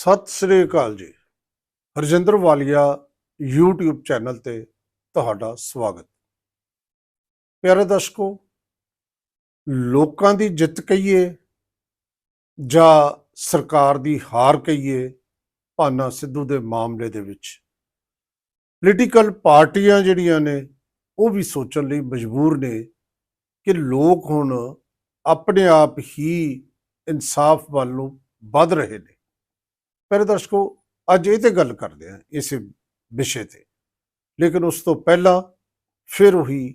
ਸਤਿ ਸ੍ਰੀ ਅਕਾਲ ਜੀ। ਹਰਜਿੰਦਰ ਵਾਲੀਆ YouTube channel ਤੇ ਤੁਹਾਡਾ ਸਵਾਗਤ। ਪਿਆਰੇ ਦਰਸ਼ਕੋ, ਲੋਕਾਂ ਦੀ ਜਿੱਤ ਕਹੀਏ ਜਾਂ ਸਰਕਾਰ ਦੀ ਹਾਰ ਕਹੀਏ, ਭਾਨਾ ਸਿੱਧੂ ਦੇ ਮਾਮਲੇ ਦੇ ਵਿੱਚ ਪੋਲੀਟੀਕਲ ਪਾਰਟੀਆਂ ਜਿਹੜੀਆਂ ਨੇ, ਉਹ ਵੀ ਸੋਚਣ ਲਈ ਮਜਬੂਰ ਨੇ ਕਿ ਲੋਕ ਹੁਣ ਆਪਣੇ ਆਪ ਹੀ ਇਨਸਾਫ ਵੱਲ ਨੂੰ ਵੱਧ ਰਹੇ ਨੇ। ਪਿਆਰੇ ਦਰਸ਼ਕੋ, ਅੱਜ ਇਹ ਤੇ ਗੱਲ ਕਰਦੇ ਹਾਂ ਇਸੇ ਵਿਸ਼ੇ ਤੇ। ਲੇਕਿਨ ਉਸ ਤੋਂ ਪਹਿਲਾਂ ਫਿਰ ਉਹੀ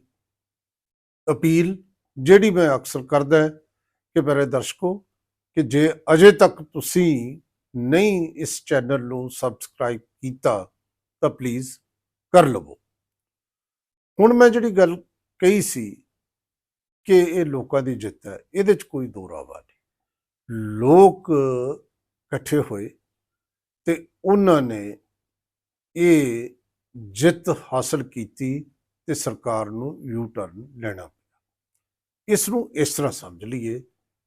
ਅਪੀਲ ਜਿਹੜੀ ਮੈਂ ਅਕਸਰ ਕਰਦਾ ਕਿ ਪਿਆਰੇ ਦਰਸ਼ਕੋ, ਕਿ ਜੇ ਅਜੇ ਤੱਕ ਤੁਸੀਂ ਨਹੀਂ ਇਸ ਚੈਨਲ ਨੂੰ ਸਬਸਕ੍ਰਾਈਬ ਕੀਤਾ, ਤਾਂ ਪਲੀਜ਼ ਕਰ ਲਵੋ। ਹੁਣ ਮੈਂ ਜਿਹੜੀ ਗੱਲ ਕਹੀ ਸੀ ਕਿ ਇਹ ਲੋਕਾਂ ਦੀ ਜਿੱਤ ਹੈ, ਇਹਦੇ 'ਚ ਕੋਈ ਦੋ ਰਾਵਾ ਨਹੀਂ। ਲੋਕ ਇਕੱਠੇ ਹੋਏ ਤੇ ਉਹਨਾਂ ਨੇ ਇਹ ਜਿੱਤ ਹਾਸਲ ਕੀਤੀ ਤੇ ਸਰਕਾਰ ਨੂੰ ਯੂ ਟਰਨ ਲੈਣਾ ਪਿਆ। ਇਸ ਨੂੰ ਇਸ ਤਰ੍ਹਾਂ ਸਮਝ ਲਈਏ,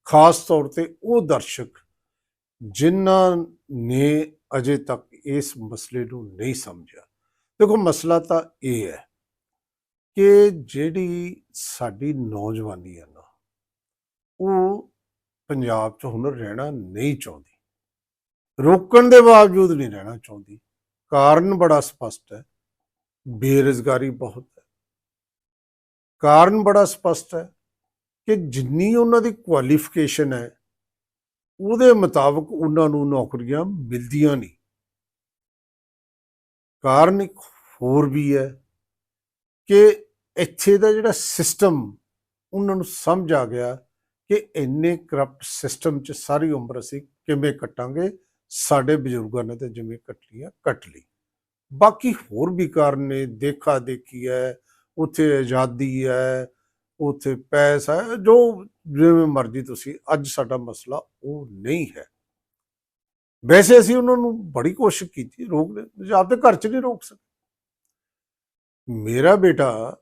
ਖਾਸ ਤੌਰ ਤੇ ਉਹ ਦਰਸ਼ਕ ਜਿਨ੍ਹਾਂ ਨੇ ਅਜੇ ਤੱਕ ਇਸ ਮਸਲੇ ਨੂੰ ਨਹੀਂ ਸਮਝਿਆ। ਦੇਖੋ, ਮਸਲਾ ਤਾਂ ਇਹ ਹੈ ਕਿ ਜਿਹੜੀ ਸਾਡੀ ਨੌਜਵਾਨੀ ਹੈ ਨਾ, ਉਹ ਪੰਜਾਬ 'ਚ ਹੁਣ ਰਹਿਣਾ ਨਹੀਂ ਚਾਹੁੰਦੀ। ਰੋਕਣ ਦੇ ਬਾਵਜੂਦ ਨਹੀਂ ਰਹਿਣਾ ਚਾਹੁੰਦੀ। ਕਾਰਨ ਬੜਾ ਸਪਸ਼ਟ ਹੈ। ਬੇਰੁਜ਼ਗਾਰੀ ਬਹੁਤ ਹੈ। ਕਾਰਨ ਬੜਾ ਸਪਸ਼ਟ ਹੈ ਕਿ ਜਿੰਨੀ ਉਹਨਾਂ ਦੀ ਕੁਆਲੀਫਿਕੇਸ਼ਨ ਹੈ, ਉਹਦੇ ਮੁਤਾਬਕ ਉਹਨਾਂ ਨੂੰ ਨੌਕਰੀਆਂ ਮਿਲਦੀਆਂ ਨਹੀਂ। ਕਾਰਨ ਇੱਕ ਹੋਰ ਵੀ ਹੈ ਕਿ ਇੱਥੇ ਦਾ ਜਿਹੜਾ ਸਿਸਟਮ ਉਹਨਾਂ ਨੂੰ ਸਮਝ ਆ ਗਿਆ ਕਿ ਇੰਨੇ ਕਰਪਟ ਸਿਸਟਮ 'ਚ ਸਾਰੀ ਉਮਰ ਅਸੀਂ ਕਿਵੇਂ ਕੱਟਾਂਗੇ ਸਾਡੇ ਬਜ਼ੁਰਗਾਂ ਨੇ ਤਾਂ ਜਿਵੇਂ ਕੱਟ ਲਿਆ ਕੱਟ ਲਈ। ਬਾਕੀ ਹੋਰ ਵੀ ਕਾਰਨ ਨੇ, ਦੇਖਾ ਦੇਖੀ ਹੈ, ਉੱਥੇ ਆਜ਼ਾਦੀ ਹੈ, ਉੱਥੇ ਪੈਸਾ ਹੈ, ਜੋ ਜਿਵੇਂ ਮਰਜ਼ੀ ਤੁਸੀਂ, ਅੱਜ ਸਾਡਾ ਮਸਲਾ ਉਹ ਨਹੀਂ ਹੈ। ਵੈਸੇ ਅਸੀਂ ਉਹਨਾਂ ਨੂੰ ਬੜੀ ਕੋਸ਼ਿਸ਼ ਕੀਤੀ, ਰੋਕ ਲਏ ਪੰਜਾਬ ਦੇ ਘਰ 'ਚ ਨਹੀਂ ਰੋਕ ਸਕੇ ਮੇਰਾ ਬੇਟਾ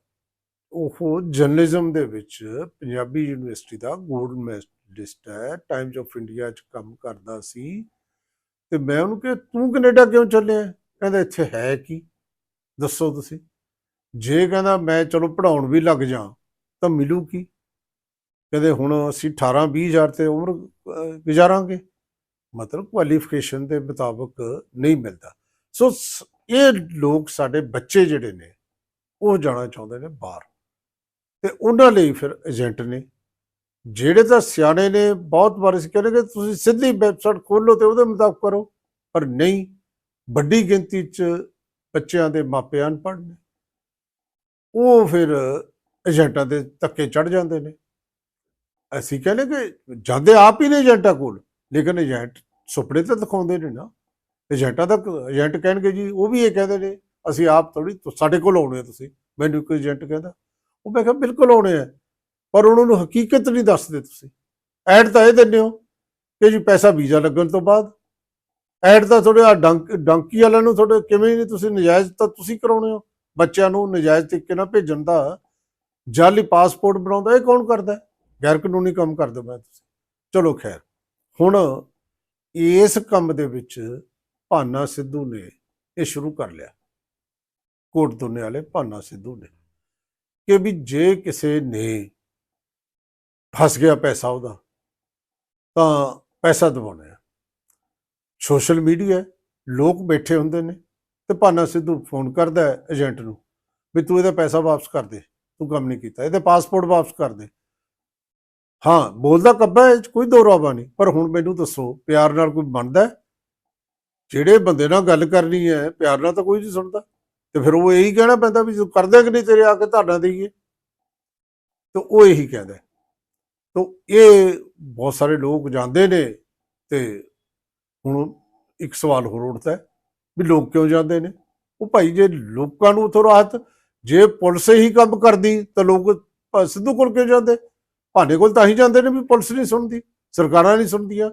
ਉਹ ਜਰਨਲਿਜ਼ਮ ਦੇ ਵਿੱਚ ਪੰਜਾਬੀ ਯੂਨੀਵਰਸਿਟੀ ਦਾ ਗੋਲਡ ਮੈਡਲਿਸਟ ਹੈ ਟਾਈਮਜ਼ ਆਫ ਇੰਡੀਆ 'ਚ ਕੰਮ ਕਰਦਾ ਸੀ। ਤੇ ਮੈਂ ਉਹਨੂੰ ਕਿਹਾ, ਤੂੰ ਕੈਨੇਡਾ ਕਿਉਂ ਚੱਲਿਆ? ਕਹਿੰਦਾ, ਇੱਥੇ ਹੈ ਕੀ? ਦੱਸੋ ਤੁਸੀਂ। ਜੇ ਕਹਿੰਦਾ, ਮੈਂ ਚਲੋ ਪੜਾਉਣ ਵੀ ਲੱਗ ਜਾ ਤਾਂ ਮਿਲੂ ਕੀ? ਕਹਿੰਦੇ, ਹੁਣ ਅਸੀਂ 18 20 ਹਜ਼ਾਰ ਤੇ ਉਮਰ ਗੁਜ਼ਾਰਾਂਗੇ। ਮਤਲਬ ਕੁਆਲੀਫਿਕੇਸ਼ਨ ਦੇ ਮੁਤਾਬਕ ਨਹੀਂ ਮਿਲਦਾ। ਸੋ ਸ- ਇਹ ਲੋਕ ਸਾਡੇ ਬੱਚੇ ਜਿਹੜੇ ਨੇ, ਉਹ ਜਾਣਾ ਚਾਹੁੰਦੇ ਨੇ ਬਾਹਰ। ਤੇ ਉਹਨਾਂ ਲਈ ਫਿਰ ਏਜੰਟ ਨੇ ਜਿਹੜੇ ਤਾਂ ਸਿਆਣੇ ਨੇ, ਬਹੁਤ ਵਾਰ ਅਸੀਂ ਕਹਿੰਦੇ ਕਿ ਤੁਸੀਂ ਸਿੱਧੀ ਵੈਬਸਾਈਟ ਖੋਲੋ ਤੇ ਉਹਦੇ ਮੁਤਾਬਕ ਕਰੋ, ਪਰ ਨਹੀਂ, ਵੱਡੀ ਗਿਣਤੀ 'ਚ ਬੱਚਿਆਂ ਦੇ ਮਾਪੇ ਅਨਪੜ੍ਹ ਨੇ। ਉਹ ਫਿਰ ਏਜੰਟਾਂ ਦੇ ਧੱਕੇ ਚੜ ਜਾਂਦੇ ਨੇ। ਅਸੀਂ ਕਹਿੰਦੇ ਕਿ ਜਾਂਦੇ ਆਪ ਹੀ ਨੇ ਏਜੰਟਾਂ ਕੋਲ, ਲੇਕਿਨ ਏਜੰਟ ਸੁਪਨੇ ਤਾਂ ਦਿਖਾਉਂਦੇ ਨੇ ਨਾ। ਏਜੰਟਾਂ ਦਾ ਏਜੰਟ ਕਹਿਣਗੇ ਜੀ, ਉਹ ਵੀ ਇਹ ਕਹਿੰਦੇ ਨੇ, ਅਸੀਂ ਆਪ ਥੋੜੀ ਸਾਡੇ ਕੋਲ ਆਉਣੇ ਆ ਤੁਸੀਂ, ਮੈਨੂੰ ਕੋਈ ਏਜੰਟ ਕਹਿੰਦਾ। ਉਹ ਮੈਂ ਕਿਹਾ, ਬਿਲਕੁਲ ਆਉਣੇ ਆ। ਪਰ ਉਹਨਾਂ ਨੂੰ ਹਕੀਕਤ ਨਹੀਂ ਦੱਸਦੇ ਤੁਸੀਂ। ਐਡ ਤਾਂ ਇਹ ਦਿੰਦੇ ਹੋ ਕਿ ਜੀ ਪੈਸਾ ਵੀਜ਼ਾ ਲੱਗਣ ਤੋਂ ਬਾਅਦ। ਐਡ ਤਾਂ ਤੁਹਾਡੇ ਆ ਡੰਕ, ਡੰਕੀ ਵਾਲਿਆਂ ਨੂੰ ਤੁਹਾਡੇ ਕਿਵੇਂ ਨਹੀਂ ਤੁਸੀਂ ਨਜਾਇਜ਼ ਤਾਂ ਤੁਸੀਂ ਕਰਾਉਣੇ ਹੋ। ਬੱਚਿਆਂ ਨੂੰ ਨਜਾਇਜ਼ ਤਰੀਕੇ ਨਾਲ ਭੇਜਣ ਦਾ ਜਾਲੀ ਪਾਸਪੋਰਟ ਬਣਾਉਂਦਾ, ਇਹ ਕੌਣ ਕਰਦਾ ਗੈਰ ਕਾਨੂੰਨੀ ਕੰਮ ਕਰਦੇ ਮੈਂ ਤੁਸੀਂ। ਚਲੋ ਖੈਰ, ਹੁਣ ਇਸ ਕੰਮ ਦੇ ਵਿੱਚ ਭਾਨਾ ਸਿੱਧੂ ਨੇ ਇਹ ਸ਼ੁਰੂ ਕਰ ਲਿਆ। ਕੋਟ ਦੁਨੇ ਵਾਲੇ ਭਾਨਾ ਸਿੱਧੂ ਨੇ ਕਿ ਵੀ ਜੇ ਕਿਸੇ ਨੇ ਫਸ ਗਿਆ ਪੈਸਾ ਉਹਦਾ, ਤਾਂ ਪੈਸਾ ਦਿਵਾਉਣਾ ਹੈ ਸੋਸ਼ਲ ਮੀਡੀਆ, ਲੋਕ ਬੈਠੇ ਹੁੰਦੇ ਨੇ ਤੇ ਭਾਨਾ ਸਿੱਧੂ ਫੋਨ ਕਰਦਾ ਏਜੰਟ ਨੂੰ ਵੀ ਤੂੰ ਇਹਦਾ ਪੈਸਾ ਵਾਪਸ ਕਰ ਦੇ, ਤੂੰ ਕੰਮ ਨਹੀਂ ਕੀਤਾ, ਇਹਦਾ ਪਾਸਪੋਰਟ ਵਾਪਸ ਕਰ ਦੇ। ਹਾਂ, ਬੋਲਦਾ ਕੱਬਾ ਇਹ 'ਚ ਕੋਈ ਦੋ ਰਾਵਾ ਨਹੀਂ, ਪਰ ਹੁਣ ਮੈਨੂੰ ਦੱਸੋ, ਪਿਆਰ ਨਾਲ ਕੋਈ ਬਣਦਾ ਜਿਹੜੇ ਬੰਦੇ ਨਾਲ ਗੱਲ ਕਰਨੀ ਹੈ, ਪਿਆਰ ਨਾਲ ਤਾਂ ਕੋਈ ਨਹੀਂ ਸੁਣਦਾ। ਤੇ ਫਿਰ ਉਹ ਇਹੀ ਕਹਿਣਾ ਪੈਂਦਾ ਵੀ ਤੂੰ ਕਰਦਾ ਕਿ ਨਹੀਂ ਤੇਰੇ ਆ ਕੇ ਧਾਰਨਾ ਦੇਈਏ? ਤੇ ਉਹ ਇਹੀ ਕਹਿੰਦਾ ਤੋ ਇਹ ਬਹੁਤ ਸਾਰੇ ਲੋਕ ਜਾਂਦੇ ਨੇ ਤੇ ਹੁਣ ਇੱਕ ਸਵਾਲ ਹੋਰ ਉੱਠਦਾ ਹੈ ਵੀ ਲੋਕ ਕਿਉਂ ਜਾਂਦੇ ਨੇ? ਉਹ ਭਾਈ ਜੇ ਲੋਕਾਂ ਨੂੰ ਉਥੋਂ ਰਾਹਤ, ਜੇ ਪੁਲਿਸ ਹੀ ਕੰਮ ਕਰਦੀ ਤਾਂ ਲੋਕ ਸਿੱਧੂ ਕੋਲ ਕਿਉਂ ਜਾਂਦੇ? ਭਾਨੇ ਕੋਲ ਤਾਂ ਹੀ ਜਾਂਦੇ ਨੇ ਵੀ ਪੁਲਿਸ ਨਹੀਂ ਸੁਣਦੀ, ਸਰਕਾਰਾਂ ਨਹੀਂ ਸੁਣਦੀਆਂ,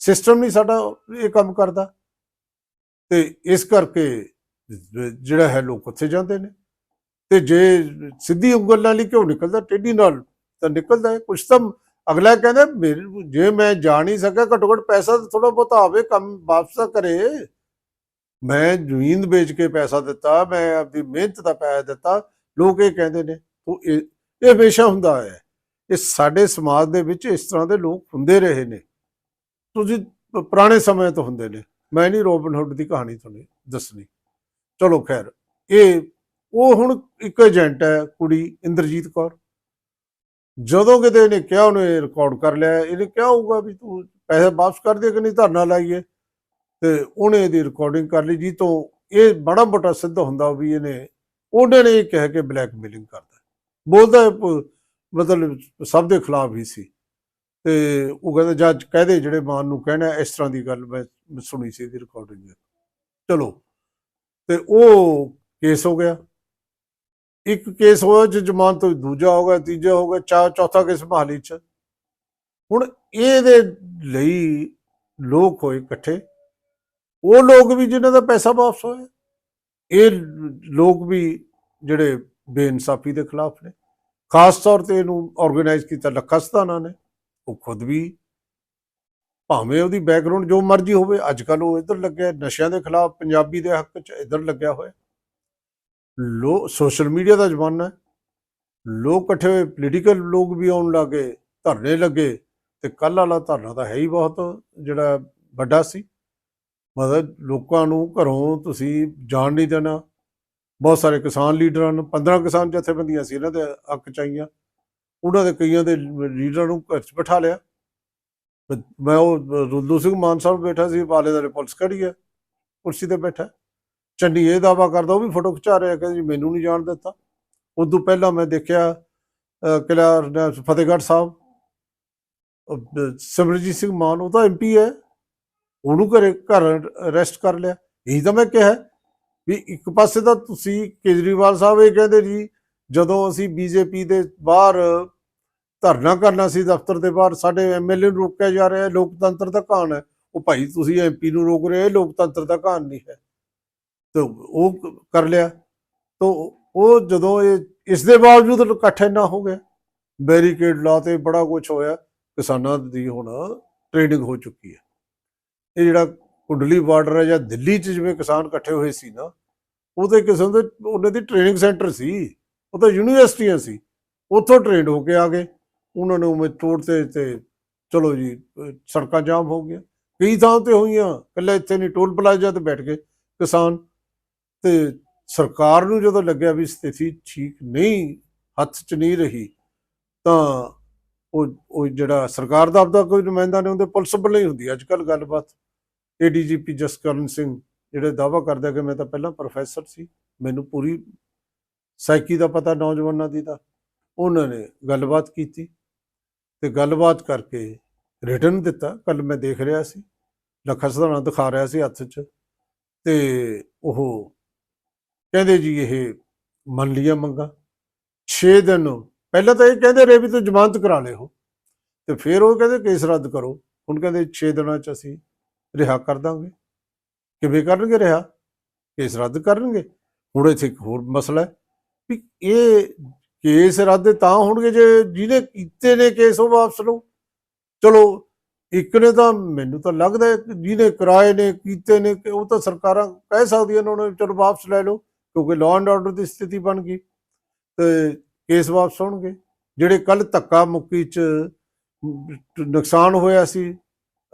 ਸਿਸਟਮ ਨਹੀਂ ਸਾਡਾ ਇਹ ਕੰਮ ਕਰਦਾ। ਤੇ ਇਸ ਕਰਕੇ ਜਿਹੜਾ ਹੈ ਲੋਕ ਉੱਥੇ ਜਾਂਦੇ ਨੇ। ਤੇ ਜੇ ਸਿੱਧੀ ਉਂਗਲ ਨਾਲ ਹੀ ਕਿਉਂ ਨਿਕਲਦਾ, ਟੇਢੀ ਨਾਲ ਤਾਂ ਨਿਕਲਦਾ ਹੈ, ਕੁਛ ਤਾਂ ਅਗਲਾ ਕਹਿੰਦਾ ਮੇਰੇ- ਜੇ ਮੈਂ ਜਾ ਨਹੀਂ ਸਕਿਆ, ਘੱਟੋ ਘੱਟ ਪੈਸਾ ਤਾਂ ਥੋੜਾ ਬਹੁਤਾ ਆਵੇ, ਕੰਮ ਵਾਪਸ ਕਰੇ। ਮੈਂ ਜ਼ਮੀਨ ਵੇਚ ਕੇ ਪੈਸਾ ਦਿੱਤਾ, ਮੈਂ ਆਪਣੀ ਮਿਹਨਤ ਦਾ ਪੈਸਾ ਦਿੱਤਾ। ਲੋਕ ਇਹ ਕਹਿੰਦੇ ਨੇ ਉਹ ਇਹ ਇਹ ਹਮੇਸ਼ਾ ਹੁੰਦਾ ਹੈ। ਇਹ ਸਾਡੇ ਸਮਾਜ ਦੇ ਵਿੱਚ ਇਸ ਤਰ੍ਹਾਂ ਦੇ ਲੋਕ ਹੁੰਦੇ ਰਹੇ ਨੇ। ਤੁਸੀਂ ਪੁਰਾਣੇ ਸਮੇਂ ਤੋਂ ਹੁੰਦੇ ਨੇ। ਮੈਂ ਨਹੀਂ ਰੋਬਨ ਹੁੱਡ ਦੀ ਕਹਾਣੀ ਤੁਹਾਨੂੰ ਦੱਸਣੀ। ਚਲੋ ਖੈਰ, ਇਹ, ਉਹ ਹੁਣ ਇੱਕ ਏਜੰਟ ਹੈ, ਕੁੜੀ ਇੰਦਰਜੀਤ ਕੌਰ। ਜਦੋਂ ਕਿਤੇ ਇਹਨੇ ਕਿਹਾ ਉਹਨੇ ਰਿਕਾਰਡ ਕਰ ਲਿਆ, ਇਹਨੇ ਕਿਹਾ ਹੋਊਗਾ ਵੀ ਤੂੰ ਪੈਸੇ ਵਾਪਸ ਕਰ ਦੇ ਕਿ ਨਹੀਂ, ਧਰਨਾ ਲਾਈਏ। ਤੇ ਉਹਨੇ ਇਹਦੀ ਰਿਕਾਰਡਿੰਗ ਕਰ ਲਈ ਜੀ ਤੋਂ ਇਹ ਬੜਾ ਮੋਟਾ ਸਿੱਧ ਹੁੰਦਾ ਵੀ ਇਹਨੇ, ਉਹਨੇ ਨੇ ਇਹ ਕਹਿ ਕੇ ਬਲੈਕਮੇਲਿੰਗ ਕਰਦਾ ਬੋਲਦਾ ਮਤਲਬ ਸਭ ਦੇ ਖਿਲਾਫ ਹੀ ਸੀ। ਤੇ ਉਹ ਕਹਿੰਦਾ ਜੱਜ ਕਹਦੇ ਜਿਹੜੇ ਮਾਨ ਨੂੰ ਕਹਿਣਾ, ਇਸ ਤਰ੍ਹਾਂ ਦੀ ਗੱਲ ਮੈਂ ਸੁਣੀ ਸੀ ਇਹਦੀ ਰਿਕਾਰਡਿੰਗ ਚਲੋ, ਤੇ ਉਹ ਕੇਸ ਹੋ ਗਿਆ। ਇੱਕ ਕੇਸ ਹੋਇਆ ਜੇ ਜ਼ਮਾਨਤ ਤੋਂ ਦੂਜਾ ਹੋ ਗਿਆ, ਤੀਜਾ ਹੋ ਗਿਆ ਚਾ ਚੌਥਾ ਕੇਸ ਮਹਾਲੀ ਚ। ਹੁਣ ਇਹਦੇ ਲਈ ਲੋਕ ਹੋਏ ਇਕੱਠੇ। ਉਹ ਲੋਕ ਵੀ ਜਿਨ੍ਹਾਂ ਦਾ ਪੈਸਾ ਵਾਪਸ ਹੋਇਆ। ਇਹ ਲੋਕ ਵੀ ਜਿਹੜੇ ਬੇਇਨਸਾਫੀ ਦੇ ਖਿਲਾਫ ਨੇ। ਖਾਸ ਤੌਰ ਤੇ ਇਹਨੂੰ ਆਰਗੇਨਾਈਜ਼ ਕੀਤਾ ਲੱਖਾ ਸਤਾਨਾ ਨੇ। ਉਹ ਖੁਦ ਵੀ ਭਾਵੇਂ ਉਹਦੀ ਬੈਕਗ੍ਰਾਉਂਡ ਜੋ ਮਰਜ਼ੀ ਹੋਵੇ, ਅੱਜ ਕੱਲ ਉਹ ਇੱਧਰ ਲੱਗਿਆ, ਨਸ਼ਿਆਂ ਦੇ ਖਿਲਾਫ, ਪੰਜਾਬੀ ਦੇ ਹੱਕ 'ਚ ਇੱਧਰ ਲੱਗਿਆ ਹੋਇਆ। ਲੋ ਸੋਸ਼ਲ ਮੀਡੀਆ ਦਾ ਜ਼ਮਾਨਾ ਹੈ। ਲੋਕ ਇਕੱਠੇ ਹੋਏ ਪੋਲੀਟੀਕਲ ਲੋਕ ਵੀ ਆਉਣ ਲੱਗੇ, ਧਰਨੇ ਲੱਗੇ, ਤੇ ਕੱਲ ਵਾਲਾ ਧਰਨਾ ਤਾਂ ਹੈ ਹੀ ਬਹੁਤ, ਜਿਹੜਾ ਵੱਡਾ ਸੀ। ਮਤਲਬ ਲੋਕਾਂ ਨੂੰ ਘਰੋਂ ਤੁਸੀਂ ਜਾਣ ਨਹੀਂ ਦੇਣਾ। ਬਹੁਤ ਸਾਰੇ ਕਿਸਾਨ ਲੀਡਰਾਂ ਨੂੰ 15 ਕਿਸਾਨ ਜਥੇਬੰਦੀਆਂ ਸੀ ਇਹਨਾਂ ਦੇ ਹੱਕ ਚਾਹੀਆਂ ਉਹਨਾਂ ਦੇ ਕਈਆਂ ਦੇ ਲੀਡਰਾਂ ਨੂੰ ਘਰ 'ਚ ਬਿਠਾ ਲਿਆ। ਮੈਂ ਉਹ ਰੁੱਲੂ ਸਿੰਘ ਮਾਨ ਸਾਹਿਬ ਬੈਠਾ ਸੀ ਬਾਲੇ ਦਾ ਪੁਲਿਸ ਖੜੀ ਹੈ ਕੁਰਸੀ ਤੇ ਬੈਠਾ। ਚੰਡੀ ਇਹ ਦਾਵਾ ਕਰਦਾ ਉਹ ਵੀ ਫੋਟੋ ਖਿਚਾ ਰਿਹਾ ਕਹਿੰਦਾ ਜੀ ਮੈਨੂੰ ਨਹੀਂ ਜਾਣ ਦਿੱਤਾ। ਉਦੋਂ ਪਹਿਲਾਂ ਮੈਂ ਦੇਖਿਆ ਅਹ, ਕਿਲ੍ਹਾ ਫਤਿਹਗੜ੍ਹ ਸਾਹਿਬ। ਅਹ, ਸਿਮਰਜੀਤ ਸਿੰਘ ਮਾਨ ਉਹ ਤਾਂ ਐਮਪੀ ਹੈ। ਉਹਨੂੰ ਘਰੇ ਘਰ ਅਰੈਸਟ ਕਰ ਲਿਆ। ਇਹੀ ਤਾਂ ਮੈਂ ਕਿਹਾ ਵੀ ਇੱਕ ਪਾਸੇ ਤਾਂ ਤੁਸੀਂ ਕੇਜਰੀਵਾਲ ਸਾਹਿਬ ਇਹ ਕਹਿੰਦੇ ਜੀ ਜਦੋਂ ਅਸੀਂ ਬੀਜੇਪੀ ਦੇ ਬਾਹਰ ਧਰਨਾ ਕਰਨਾ ਸੀ ਦਫ਼ਤਰ ਦੇ ਬਾਹਰ ਸਾਡੇ ਐਮਐਲਏ ਨੂੰ ਰੋਕਿਆ ਜਾ ਰਿਹਾ ਲੋਕਤੰਤਰ ਦਾ ਘਾਣ ਹੈ। ਉਹ ਭਾਈ ਤੁਸੀਂ ਐਮਪੀ ਨੂੰ ਰੋਕ ਰਹੇ ਲੋਕਤੰਤਰ ਦਾ ਘਾਣ ਨਹੀਂ ਹੈ। ਤੇ ਉਹ ਕਰ ਲਿਆ। ਤਾਂ ਉਹ ਜਦੋਂ ਇਹ, ਇਸ ਦੇ ਬਾਵਜੂਦ ਇਕੱਠ ਇੰਨਾ ਹੋ ਗਿਆ। ਬੈਰੀਕੇਡ ਲਾਤੇ, ਬੜਾ ਕੁਝ ਹੋਇਆ। ਕਿਸਾਨਾਂ ਦੀ ਹੁਣ ਟ੍ਰੇਨਿੰਗ ਹੋ ਚੁੱਕੀ ਹੈ। ਇਹ ਜਿਹੜਾ ਕੁੰਡਲੀ ਬਾਰਡਰ ਹੈ ਜਾਂ ਦਿੱਲੀ 'ਚ ਜਿਵੇਂ ਕਿਸਾਨ ਇਕੱਠੇ ਹੋਏ ਸੀ ਨਾ ਉਹਦੇ ਕਿਸਮ ਦੇ, ਉਹਨਾਂ ਦੀ ਟ੍ਰੇਨਿੰਗ ਸੈਂਟਰ ਸੀ। ਉਹ ਤਾਂ ਯੂਨੀਵਰਸਿਟੀਆਂ ਸੀ। ਉੱਥੋਂ ਟ੍ਰੇਨਡ ਹੋ ਕੇ ਆ ਗਏ। ਉਹਨਾਂ ਨੂੰ ਮੈਂ ਤੋੜ ਤੇ ਤੇ ਚਲੋ ਜੀ, ਸੜਕਾਂ ਜਾਮ ਹੋ ਗਈਆਂ। ਕਈ ਥਾਂ ਤੇ ਹੋਈਆਂ ਕੱਲੇ ਇੱਥੇ ਨਹੀਂ, ਟੋਲ ਪਲਾਜ਼ਾ ਤੇ ਬੈਠ ਗਏ ਕਿਸਾਨ। ਤੇ ਸਰਕਾਰ ਨੂੰ ਜਦੋਂ ਲੱਗਿਆ ਵੀ ਸਥਿਤੀ ਠੀਕ ਨਹੀਂ, ਹੱਥ 'ਚ ਨਹੀਂ ਰਹੀ, ਤਾਂ ਉਹ ਉਹ ਜਿਹੜਾ ਸਰਕਾਰ ਦਾ ਆਪਦਾ ਕੋਈ ਨੁਮਾਇੰਦਾ ਨਹੀਂ ਹੁੰਦੇ, ਪੁਲਿਸ ਵੱਲੋਂ ਹੀ ਹੁੰਦੀ ਅੱਜ ਕੱਲ ਗੱਲਬਾਤ ਏਡੀਜੀਪੀ ਜਸਕਰਨ ਸਿੰਘ ਜਿਹੜੇ ਦਾਵਾ ਕਰਦਾ ਕਿ ਮੈਂ ਤਾਂ ਪਹਿਲਾਂ ਪ੍ਰੋਫੈਸਰ ਸੀ, ਮੈਨੂੰ ਪੂਰੀ ਸਾਈਕੀ ਦਾ ਪਤਾ ਨੌਜਵਾਨਾਂ ਦੀ ਦਾ। ਉਹਨਾਂ ਨੇ ਗੱਲਬਾਤ ਕੀਤੀ ਤੇ ਗੱਲਬਾਤ ਕਰਕੇ ਰਿਟਰਨ ਦਿੱਤਾ। ਕੱਲ ਮੈਂ ਦੇਖ ਰਿਹਾ ਸੀ, ਲੱਖਾ ਸਧਾਣਾ ਦਿਖਾ ਰਿਹਾ ਸੀ ਹੱਥ 'ਚ ਤੇ ਉਹ ਕਹਿੰਦੇ ਜੀ ਇਹ ਮੰਨ ਲਿਆ ਮੰਗਾ। 6 ਦਿਨ ਪਹਿਲਾਂ ਤਾਂ ਇਹ ਕਹਿੰਦੇ ਰਹੇ ਵੀ ਤੂੰ ਜ਼ਮਾਨਤ ਕਰਾ ਲੈ ਹੋ ਤੇ ਫਿਰ ਉਹ ਕਹਿੰਦੇ ਕੇਸ ਰੱਦ ਕਰੋ। ਹੁਣ ਕਹਿੰਦੇ 6 ਦਿਨਾਂ 'ਚ ਅਸੀਂ ਰਿਹਾ ਕਰ ਦਾਂਗੇ। ਕਿਵੇਂ ਕਰਨਗੇ ਰਿਹਾ? ਕੇਸ ਰੱਦ ਕਰਨਗੇ। ਹੁਣ ਇੱਥੇ ਇੱਕ ਹੋਰ ਮਸਲਾ ਹੈ ਵੀ ਇਹ ਕੇਸ ਰੱਦ ਤਾਂ ਹੋਣਗੇ ਜੇ ਜਿਹਨੇ ਕੀਤੇ ਨੇ ਕੇਸ ਉਹ ਵਾਪਸ ਲਓ। ਚਲੋ, ਇੱਕ ਨੇ ਤਾਂ ਮੈਨੂੰ ਤਾਂ ਲੱਗਦਾ ਜਿਹਨੇ ਕਿਰਾਏ ਨੇ, ਕੀਤੇ ਨੇ ਉਹ ਤਾਂ ਸਰਕਾਰਾਂ ਕਹਿ ਸਕਦੀਆਂ ਨੇ, ਉਹਨਾਂ ਨੂੰ ਚਲੋ ਵਾਪਸ ਲੈ ਲਓ। ਕਿਉਂਕਿ ਲਾਅ ਐਂਡ ਆਰਡਰ ਦੀ ਸਥਿਤੀ ਬਣ ਗਈ ਤੇ ਕੇਸ ਵਾਪਸ ਹੋਣਗੇ ਜਿਹੜੇ ਕੱਲ ਧੱਕਾ ਮੁੱਕੀ ਚ ਨੁਕਸਾਨ ਹੋਇਆ ਸੀ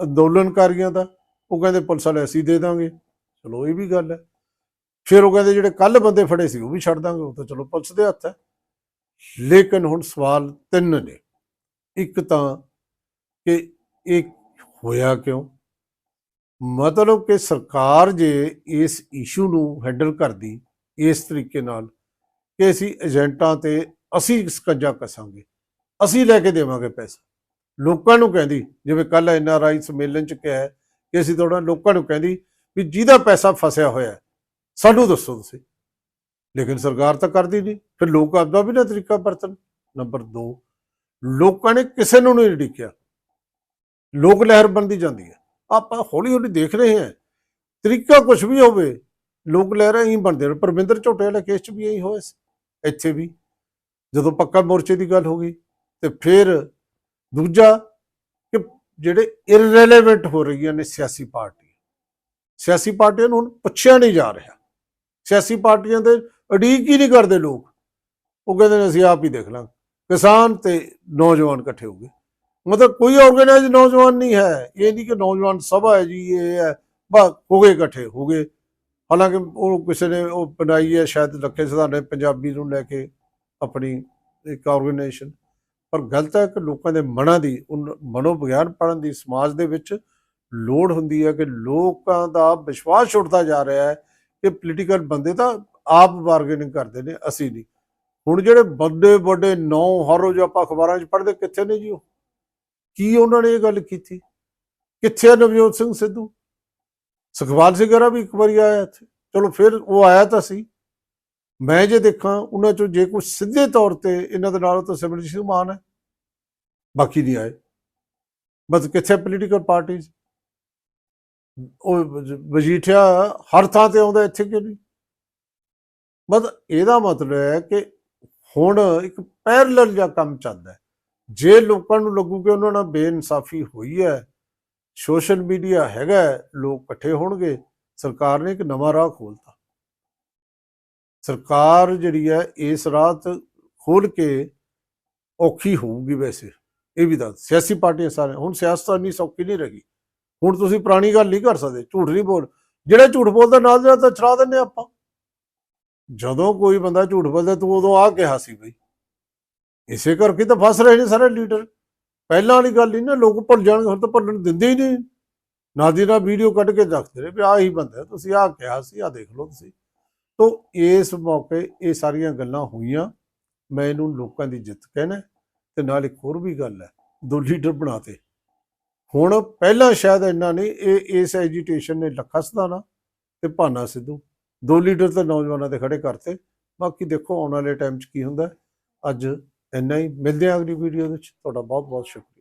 ਅੰਦੋਲਨਕਾਰੀਆਂ ਦਾ, ਉਹ ਕਹਿੰਦੇ ਪੁਲਿਸ ਵਾਲੇ ਅਸੀਂ ਦੇ ਦਾਂਗੇ। ਚਲੋ ਇਹ ਵੀ ਗੱਲ ਹੈ। ਫਿਰ ਉਹ ਕਹਿੰਦੇ ਜਿਹੜੇ ਕੱਲ ਬੰਦੇ ਫੜੇ ਸੀ ਉਹ ਵੀ ਛੱਡ ਦਾਂਗੇ। ਉਹ ਤਾਂ ਚਲੋ ਪੁਲਿਸ ਦੇ ਹੱਥ ਹੈ। ਲੇਕਿਨ ਹੁਣ ਸਵਾਲ ਤਿੰਨ ਨੇ। ਇੱਕ ਤਾਂ ਕਿ ਇਹ ਹੋਇਆ ਕਿਉਂ? ਮਤਲਬ ਕਿ ਸਰਕਾਰ ਜੇ ਇਸ ਇਸ਼ੂ ਨੂੰ ਹੈਂਡਲ ਕਰਦੀ ਇਸ ਤਰੀਕੇ ਨਾਲ ਕਿ ਅਸੀਂ ਏਜੰਟਾਂ ਤੇ ਅਸੀਂ ਸਕੰਜਾ ਕਸਾਂਗੇ, ਅਸੀਂ ਲੈ ਕੇ ਦੇਵਾਂਗੇ ਪੈਸਾ। ਲੋਕਾਂ ਨੂੰ ਕਹਿੰਦੀ, ਜਿਵੇਂ ਕੱਲ ਆਈ ਸੰਮੇਲਨ ਚ ਕਿਹਾ ਕਿ ਅਸੀਂ ਥੋੜਾ ਲੋਕਾਂ ਨੂੰ ਕਹਿੰਦੀ ਵੀ ਜਿਹਦਾ ਪੈਸਾ ਫਸਿਆ ਹੋਇਆ ਸਾਨੂੰ ਦੱਸੋ ਤੁਸੀਂ। ਲੇਕਿਨ ਸਰਕਾਰ ਤਾਂ ਕਰਦੀ ਨਹੀਂ, ਫਿਰ ਲੋਕ ਆਪਦਾ ਵੀ ਨਾ ਤਰੀਕਾ ਵਰਤਣ। ਨੰਬਰ 2 ਲੋਕਾਂ ਨੇ ਕਿਸੇ ਨੂੰ ਨਹੀਂ ਡਿੱਕਿਆ ਲੋਕ ਲਹਿਰ ਬਣਦੀ ਜਾਂਦੀ ਹੈ। ਆਪਾਂ ਹੌਲੀ ਹੌਲੀ ਦੇਖ ਰਹੇ ਹਾਂ, ਤਰੀਕਾ ਕੁਝ ਵੀ ਹੋਵੇ ਲੋਕ ਲਹਿਰਾਂ ਹੀ ਬਣਦੇ ਨੇ। ਪਰਮਿੰਦਰ ਝੋਟੇ ਵਾਲੇ ਕੇਸ 'ਚ ਵੀ ਇਹੀ ਹੋਇਆ ਸੀ। ਇੱਥੇ ਵੀ ਜਦੋਂ ਪੱਕਾ ਮੋਰਚੇ ਦੀ ਗੱਲ ਹੋ ਗਈ ਤੇ ਫਿਰ ਦੂਜਾ ਕਿ ਜਿਹੜੇ ਇਰਰੈਲੇਵੈਂਟ ਹੋ ਰਹੀਆਂ ਨੇ ਸਿਆਸੀ ਪਾਰਟੀਆਂ। ਸਿਆਸੀ ਪਾਰਟੀਆਂ ਨੂੰ ਹੁਣ ਪੁੱਛਿਆ ਨਹੀਂ ਜਾ ਰਿਹਾ। ਸਿਆਸੀ ਪਾਰਟੀਆਂ ਦੇ ਅੜੀਕ ਹੀ ਨਹੀਂ ਕਰਦੇ ਲੋਕ। ਉਹ ਕਹਿੰਦੇ ਨੇ, ਅਸੀਂ ਆਪ ਹੀ ਦੇਖ ਲਾਂਗੇ। ਕਿਸਾਨ ਤੇ ਨੌਜਵਾਨ ਇਕੱਠੇ ਹੋ ਗਏ। ਮਤਲਬ ਕੋਈ ਆਰਗੇਨਾਈਜ਼ ਨੌਜਵਾਨ ਨਹੀਂ ਹੈ। ਇਹ ਨਹੀਂ ਕਿ ਨੌਜਵਾਨ ਸਭਾ ਹੈ ਜੀ, ਇਹ ਹੈ। ਬਸ ਹੋ ਗਏ ਇਕੱਠੇ, ਹੋ ਗਏ। ਹਾਲਾਂਕਿ ਉਹ ਕਿਸੇ ਨੇ ਉਹ ਬਣਾਈ ਹੈ, ਸ਼ਾਇਦ ਲੱਖੇ ਸਿਧਾਣੇ ਪੰਜਾਬੀ ਨੂੰ ਲੈ ਕੇ ਆਪਣੀ ਇੱਕ ਆਰਗੇਨਾਈਜੇਸ਼ਨ ਪਰ ਗਲਤ ਹੈ ਕਿ ਲੋਕਾਂ ਦੇ ਮਨਾਂ ਦੀ, ਉਨ- ਮਨੋਵਿਗਿਆਨ ਪੜਨ ਦੀ, ਸਮਾਜ ਦੇ ਵਿੱਚ ਲੋੜ ਹੁੰਦੀ ਹੈ ਕਿ ਲੋਕਾਂ ਦਾ ਵਿਸ਼ਵਾਸ ਉੱਠਦਾ ਜਾ ਰਿਹਾ ਹੈ ਕਿ ਪੋਲੀਟੀਕਲ ਬੰਦੇ ਤਾਂ ਆਪ ਬਾਰਗੇਨਿੰਗ ਕਰਦੇ ਨੇ, ਅਸੀਂ ਨਹੀਂ। ਹੁਣ ਜਿਹੜੇ ਵੱਡੇ ਵੱਡੇ ਨੌ ਹਰ ਰੋਜ਼ ਆਪਾਂ ਅਖਬਾਰਾਂ 'ਚ ਪੜ੍ਹਦੇ, ਕਿੱਥੇ ਨੇ ਜੀ ਉਹ? ਕੀ ਉਹਨਾਂ ਨੇ ਇਹ ਗੱਲ ਕੀਤੀ? ਕਿੱਥੇ ਹੈ ਨਵਜੋਤ ਸਿੰਘ ਸਿੱਧੂ? ਸੁਖਪਾਲ ਸਿੰਘ ਗਰਾ ਵੀ ਇੱਕ ਵਾਰੀ ਆਇਆ ਇੱਥੇ। ਚਲੋ ਫਿਰ ਉਹ ਆਇਆ ਤਾਂ ਸੀ। ਮੈਂ ਜੇ ਦੇਖਾਂ, ਉਹਨਾਂ ਚੋਂ ਜੇ ਕੋਈ ਸਿੱਧੇ ਤੌਰ ਤੇ ਇਹਨਾਂ ਦੇ ਨਾਲ ਤਾਂ ਸਿਮਰਜੀਤ ਸਿੰਘ ਮਾਨ ਹੈ। ਬਾਕੀ ਨਹੀਂ ਆਏ। ਬਸ ਕਿੱਥੇ ਪੋਲੀਟੀਕਲ ਪਾਰਟੀਆਂ ਉਹ ਵਜ- ਵਜੀਠਿਆ ਹਰ ਥਾਂ ਤੇ ਆਉਂਦਾ, ਇੱਥੇ ਕਿਉਂ ਨਹੀਂ? ਬਸ ਇਹਦਾ ਮਤਲਬ ਹੈ ਕਿ ਹੁਣ ਇੱਕ ਪੈਰਲਲ ਜਿਹਾ ਕੰਮ ਚੱਲਦਾ ਜੇ ਲੋਕਾਂ ਨੂੰ ਲੱਗੂ ਕਿ ਉਹਨਾਂ ਨਾਲ ਬੇਇਨਸਾਫੀ ਹੋਈ ਹੈ ਸੋਸ਼ਲ ਮੀਡੀਆ ਹੈਗਾ ਲੋਕ ਇਕੱਠੇ ਹੋਣਗੇ, ਸਰਕਾਰ ਨੇ ਇੱਕ ਨਵਾਂ ਰਾਹ ਖੋਲਤਾ। ਸਰਕਾਰ ਜਿਹੜੀ ਹੈ, ਇਸ ਰਾਤ ਖੋਲ ਕੇ ਔਖੀ ਹੋਊਗੀ ਵੈਸੇ, ਇਹ ਵੀ ਦੱਸ, ਸਿਆਸੀ ਪਾਰਟੀਆਂ ਸਾਰੇ ਹੁਣ ਸਿਆਸਤ ਇੰਨੀ ਸੌਖੀ ਨਹੀਂ ਰਹੀ ਹੁਣ ਤੁਸੀਂ ਪੁਰਾਣੀ ਗੱਲ ਨਹੀਂ ਕਰ ਸਕਦੇ, ਝੂਠ ਨਹੀਂ ਬੋਲ, ਜਿਹੜਾ ਝੂਠ ਬੋਲਦਾ ਨਾਲ ਜਿਹੜਾ ਤਾਂ ਛੜਾ ਦਿੰਦੇ ਆਪਾਂ। ਜਦੋਂ ਕੋਈ ਬੰਦਾ ਝੂਠ ਬੋਲਦਾ, ਤੂੰ ਉਦੋਂ ਆ ਕਿਹਾ ਸੀ ਬਈ। ਇਸੇ ਕਰਕੇ ਤਾਂ ਫਸ ਰਹੇ ਨੇ ਸਾਰੇ ਲੀਡਰ। ਪਹਿਲਾਂ ਵਾਲੀ ਗੱਲ ਨਹੀਂ ਨਾ, ਲੋਕ ਭੁੱਲ ਜਾਣਗੇ, ਹੁਣ ਤਾਂ ਭੁੱਲਣ ਦਿੰਦੇ ਹੀ ਨਹੀਂ। ਨਾ ਦੀ ਨਾਲ ਵੀਡੀਓ ਕੱਢ ਕੇ ਦੱਸਦੇ ਨੇ ਵੀ ਆਹ ਹੀ ਬੰਦਾ ਤੁਸੀਂ ਆਹ ਕਿਹਾ ਸੀ, ਆਹ ਦੇਖ ਲਓ ਤੁਸੀਂ। ਤੋਂ ਇਸ ਮੌਕੇ ਇਹ ਸਾਰੀਆਂ ਗੱਲਾਂ ਹੋਈਆਂ, ਮੈਂ ਇਹਨੂੰ ਲੋਕਾਂ ਦੀ ਜਿੱਤ ਕਹਿਣਾ ਤੇ ਨਾਲ ਇੱਕ ਹੋਰ ਵੀ ਗੱਲ ਹੈ, ਦੋ ਲੀਡਰ ਬਣਾਤੇ ਹੁਣ ਪਹਿਲਾਂ ਸ਼ਾਇਦ ਇੰਨਾ ਨਹੀਂ, ਇਹ, ਇਸ ਐਜੀਟੇਸ਼ਨ ਨੇ ਲੱਖਾ ਸਦਾਨਾ ਤੇ ਭਾਨਾ ਸਿੱਧੂ। ਦੋ ਲੀਡਰ ਤਾਂ ਨੌਜਵਾਨਾਂ ਦੇ ਖੜੇ ਕਰਤੇ, ਬਾਕੀ ਦੇਖੋ ਆਉਣ ਵਾਲੇ ਟਾਈਮ 'ਚ ਕੀ ਹੁੰਦਾ ਅੱਜ ਇੰਨਾ ਹੀ। ਮਿਲਦੇ ਹਾਂ ਅਗਲੀ ਵੀਡੀਓ ਵਿੱਚ। ਤੁਹਾਡਾ ਬਹੁਤ ਬਹੁਤ ਸ਼ੁਕਰੀਆ।